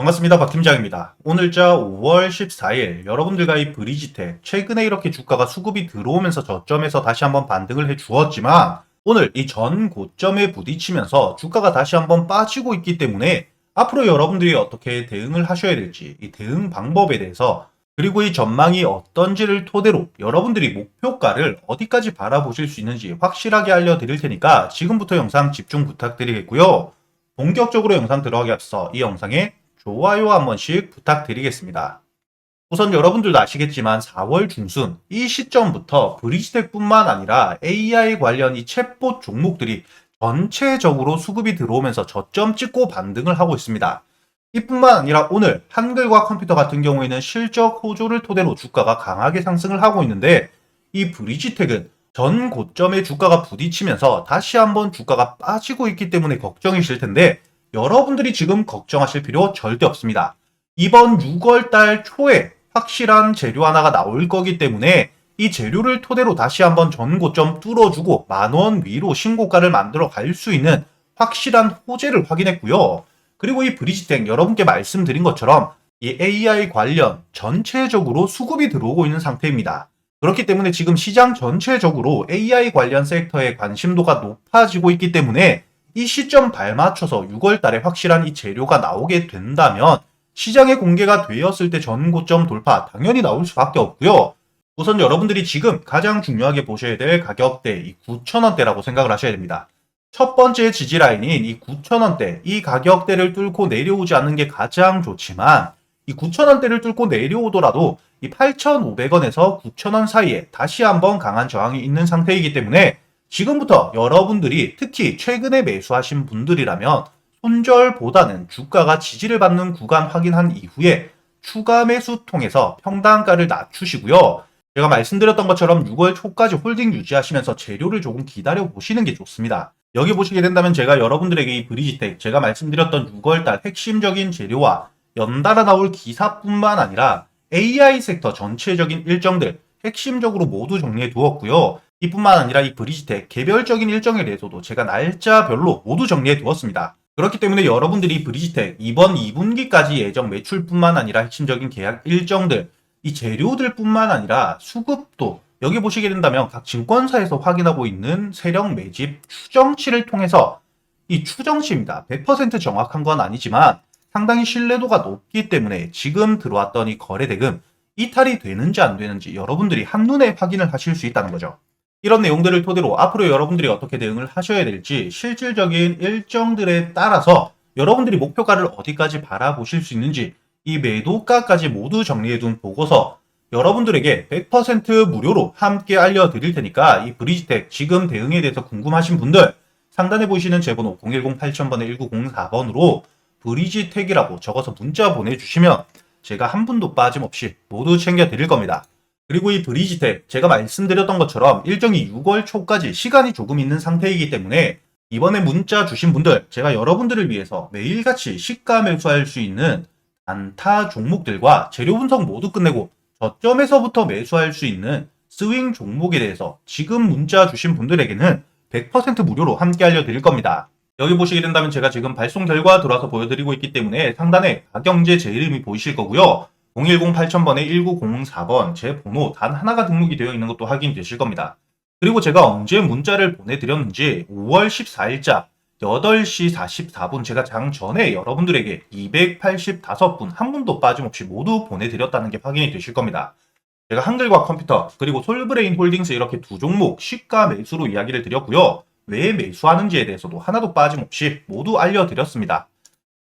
반갑습니다. 박 팀장입니다. 오늘자 5월 14일 여러분들과 이 브리지텍 최근에 이렇게 주가가 수급이 들어오면서 저점에서 다시 한번 반등을 해 주었지만 오늘 이 전 고점에 부딪히면서 주가가 다시 한번 빠지고 있기 때문에 앞으로 여러분들이 어떻게 대응을 하셔야 될지 이 대응 방법에 대해서 그리고 이 전망이 어떤지를 토대로 여러분들이 목표가를 어디까지 바라보실 수 있는지 확실하게 알려드릴 테니까 지금부터 영상 집중 부탁드리겠고요. 본격적으로 영상 들어가기 앞서 이 영상에 좋아요 한 번씩 부탁드리겠습니다. 우선 여러분들도 아시겠지만 4월 중순 이 시점부터 브리지텍뿐만 아니라 AI 관련 이 챗봇 종목들이 전체적으로 수급이 들어오면서 저점 찍고 반등을 하고 있습니다. 이뿐만 아니라 오늘 한글과 컴퓨터 같은 경우에는 실적 호조를 토대로 주가가 강하게 상승을 하고 있는데 이 브리지텍은 전 고점에 주가가 부딪히면서 다시 한번 주가가 빠지고 있기 때문에 걱정이실 텐데 여러분들이 지금 걱정하실 필요 절대 없습니다. 이번 6월 달 초에 확실한 재료 하나가 나올 거기 때문에 이 재료를 토대로 다시 한번 전 고점 뚫어주고 만원 위로 신고가를 만들어 갈 수 있는 확실한 호재를 확인했고요. 그리고 이 브리지텍 여러분께 말씀드린 것처럼 이 AI 관련 전체적으로 수급이 들어오고 있는 상태입니다. 그렇기 때문에 지금 시장 전체적으로 AI 관련 섹터의 관심도가 높아지고 있기 때문에 이 시점 발맞춰서 6월 달에 확실한 이 재료가 나오게 된다면 시장에 공개가 되었을 때 전고점 돌파 당연히 나올 수밖에 없고요. 우선 여러분들이 지금 가장 중요하게 보셔야 될 가격대 이 9,000원대라고 생각을 하셔야 됩니다. 첫 번째 지지 라인인 이 9,000원대 이 가격대를 뚫고 내려오지 않는 게 가장 좋지만 이 9,000원대를 뚫고 내려오더라도 이 8,500원에서 9,000원 사이에 다시 한번 강한 저항이 있는 상태이기 때문에 지금부터 여러분들이 특히 최근에 매수하신 분들이라면 손절보다는 주가가 지지를 받는 구간 확인한 이후에 추가 매수 통해서 평단가를 낮추시고요. 제가 말씀드렸던 것처럼 6월 초까지 홀딩 유지하시면서 재료를 조금 기다려 보시는 게 좋습니다. 여기 보시게 된다면 제가 여러분들에게 이 브리지텍 제가 말씀드렸던 6월달 핵심적인 재료와 연달아 나올 기사뿐만 아니라 AI 섹터 전체적인 일정들 핵심적으로 모두 정리해 두었고요. 이뿐만 아니라 이 브리지텍 개별적인 일정에 대해서도 제가 날짜별로 모두 정리해 두었습니다. 그렇기 때문에 여러분들이 브리지텍 이번 2분기까지 예정 매출뿐만 아니라 핵심적인 계약 일정들, 이 재료들뿐만 아니라 수급도 여기 보시게 된다면 각 증권사에서 확인하고 있는 세력 매집 추정치를 통해서 이 추정치입니다. 100% 정확한 건 아니지만 상당히 신뢰도가 높기 때문에 지금 들어왔던 이 거래 대금 이탈이 되는지 안 되는지 여러분들이 한눈에 확인을 하실 수 있다는 거죠. 이런 내용들을 토대로 앞으로 여러분들이 어떻게 대응을 하셔야 될지 실질적인 일정들에 따라서 여러분들이 목표가를 어디까지 바라보실 수 있는지 이 매도가까지 모두 정리해둔 보고서 여러분들에게 100% 무료로 함께 알려드릴 테니까 이 브리지텍 지금 대응에 대해서 궁금하신 분들 상단에 보이시는 제 번호 010-8000번에 1904번으로 브리지텍이라고 적어서 문자 보내주시면 제가 한 분도 빠짐없이 모두 챙겨드릴 겁니다. 그리고 이 브리지텍 제가 말씀드렸던 것처럼 일정이 6월 초까지 시간이 조금 있는 상태이기 때문에 이번에 문자 주신 분들 제가 여러분들을 위해서 매일같이 시가 매수할 수 있는 단타 종목들과 재료 분석 모두 끝내고 저점에서부터 매수할 수 있는 스윙 종목에 대해서 지금 문자 주신 분들에게는 100% 무료로 함께 알려드릴 겁니다. 여기 보시게 된다면 제가 지금 발송 결과 들어와서 보여드리고 있기 때문에 상단에 가경제 제 이름이 보이실 거고요. 010-8000번에 1904번 제 번호 단 하나가 등록이 되어 있는 것도 확인되실 겁니다. 그리고 제가 언제 문자를 보내드렸는지 5월 14일자 8시 44분 제가 장 전에 여러분들에게 285분 한 분도 빠짐없이 모두 보내드렸다는 게 확인이 되실 겁니다. 제가 한글과 컴퓨터 그리고 솔브레인 홀딩스 이렇게 두 종목 시가 매수로 이야기를 드렸고요. 왜 매수하는지에 대해서도 하나도 빠짐없이 모두 알려드렸습니다.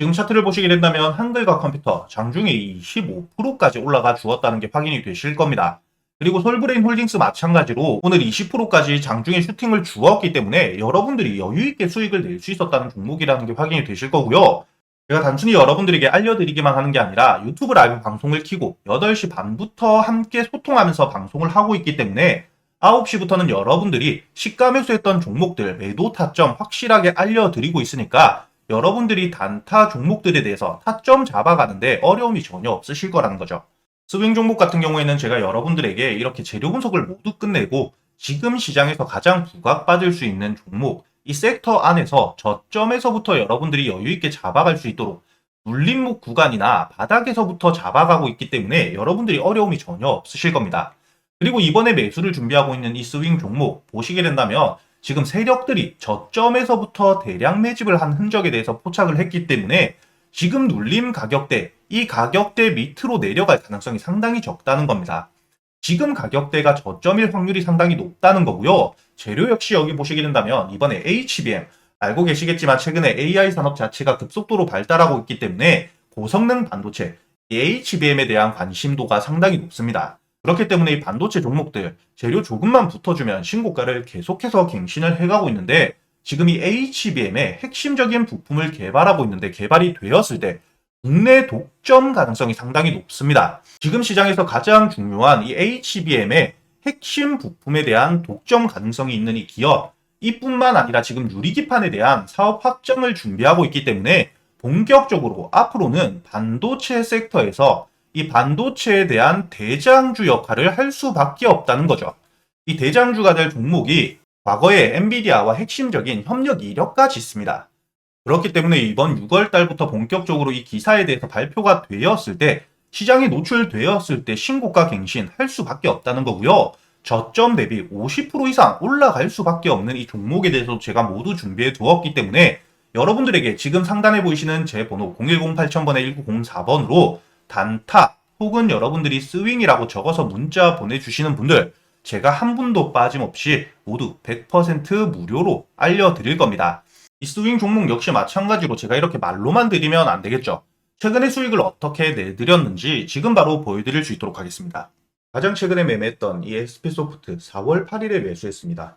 지금 차트를 보시게 된다면 한글과 컴퓨터 장중에 25%까지 올라가 주었다는 게 확인이 되실 겁니다. 그리고 솔브레인 홀딩스 마찬가지로 오늘 20%까지 장중에 슈팅을 주었기 때문에 여러분들이 여유있게 수익을 낼 수 있었다는 종목이라는 게 확인이 되실 거고요. 제가 단순히 여러분들에게 알려드리기만 하는 게 아니라 유튜브 라이브 방송을 키고 8시 반부터 함께 소통하면서 방송을 하고 있기 때문에 9시부터는 여러분들이 시가 매수했던 종목들 매도 타점 확실하게 알려드리고 있으니까 여러분들이 단타 종목들에 대해서 타점 잡아가는데 어려움이 전혀 없으실 거라는 거죠. 스윙 종목 같은 경우에는 제가 여러분들에게 이렇게 재료 분석을 모두 끝내고 지금 시장에서 가장 부각받을 수 있는 종목, 이 섹터 안에서 저점에서부터 여러분들이 여유있게 잡아갈 수 있도록 눌림목 구간이나 바닥에서부터 잡아가고 있기 때문에 여러분들이 어려움이 전혀 없으실 겁니다. 그리고 이번에 매수를 준비하고 있는 이 스윙 종목 보시게 된다면 지금 세력들이 저점에서부터 대량 매집을 한 흔적에 대해서 포착을 했기 때문에 지금 눌림 가격대, 이 가격대 밑으로 내려갈 가능성이 상당히 적다는 겁니다. 지금 가격대가 저점일 확률이 상당히 높다는 거고요. 재료 역시 여기 보시게 된다면 이번에 HBM, 알고 계시겠지만 최근에 AI 산업 자체가 급속도로 발달하고 있기 때문에 고성능 반도체, 이 HBM에 대한 관심도가 상당히 높습니다. 그렇기 때문에 이 반도체 종목들 재료 조금만 붙어주면 신고가를 계속해서 갱신을 해가고 있는데 지금 이 HBM의 핵심적인 부품을 개발하고 있는데 개발이 되었을 때 국내 독점 가능성이 상당히 높습니다. 지금 시장에서 가장 중요한 이 HBM의 핵심 부품에 대한 독점 가능성이 있는 이 기업 이뿐만 아니라 지금 유리기판에 대한 사업 확정을 준비하고 있기 때문에 본격적으로 앞으로는 반도체 섹터에서 이 반도체에 대한 대장주 역할을 할 수밖에 없다는 거죠. 이 대장주가 될 종목이 과거에 엔비디아와 핵심적인 협력 이력까지 있습니다. 그렇기 때문에 이번 6월 달부터 본격적으로 이 기사에 대해서 발표가 되었을 때 시장에 노출되었을 때 신고가 갱신 할 수밖에 없다는 거고요. 저점 대비 50% 이상 올라갈 수밖에 없는 이 종목에 대해서 제가 모두 준비해 두었기 때문에 여러분들에게 지금 상단에 보이시는 제 번호 010-8000번에 1904번으로 단타 혹은 여러분들이 스윙이라고 적어서 문자 보내주시는 분들 제가 한 분도 빠짐없이 모두 100% 무료로 알려드릴 겁니다. 이 스윙 종목 역시 마찬가지로 제가 이렇게 말로만 드리면 안 되겠죠. 최근에 수익을 어떻게 내드렸는지 지금 바로 보여드릴 수 있도록 하겠습니다. 가장 최근에 매매했던 이 SP소프트 4월 8일에 매수했습니다.